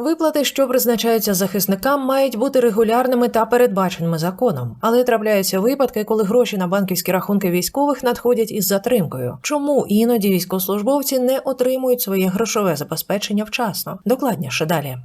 Виплати, що призначаються захисникам, мають бути регулярними та передбаченими законом, але трапляються випадки, коли гроші на банківські рахунки військових надходять із затримкою. Чому іноді військовослужбовці не отримують своє грошове забезпечення вчасно? Докладніше далі.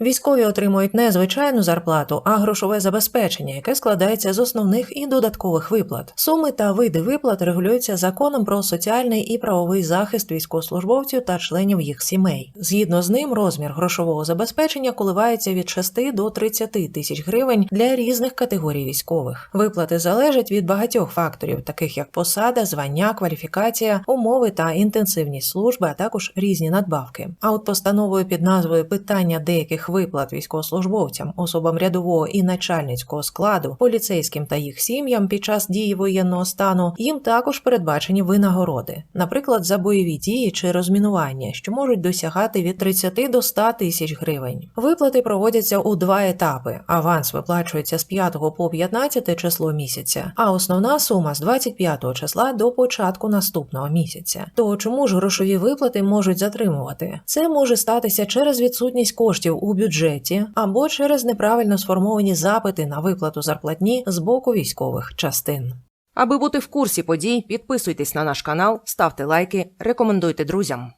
Військові отримують не звичайну зарплату, а грошове забезпечення, яке складається з основних і додаткових виплат. Суми та види виплат регулюються законом про соціальний і правовий захист військовослужбовців та членів їх сімей. Згідно з ним, розмір грошового забезпечення коливається від 6 до 30 тисяч гривень для різних категорій військових. Виплати залежать від багатьох факторів, таких як посада, звання, кваліфікація, умови та інтенсивність служби, а також різні надбавки. А от постановою під назвою Питання деяких виплат військовослужбовцям, особам рядового і начальницького складу, поліцейським та їх сім'ям під час дії воєнного стану їм також передбачені винагороди, наприклад, за бойові дії чи розмінування, що можуть досягати від 30 до 100 тисяч гривень. Виплати проводяться у два етапи. Аванс виплачується з 5 по 15 число місяця, а основна сума з 25 числа до початку наступного місяця. То чому ж грошові виплати можуть затримувати? Це може статися через відсутність коштів у бюджеті або через неправильно сформовані запити на виплату зарплатні з боку військових частин. Аби бути в курсі подій, підписуйтесь на наш канал, ставте лайки, рекомендуйте друзям.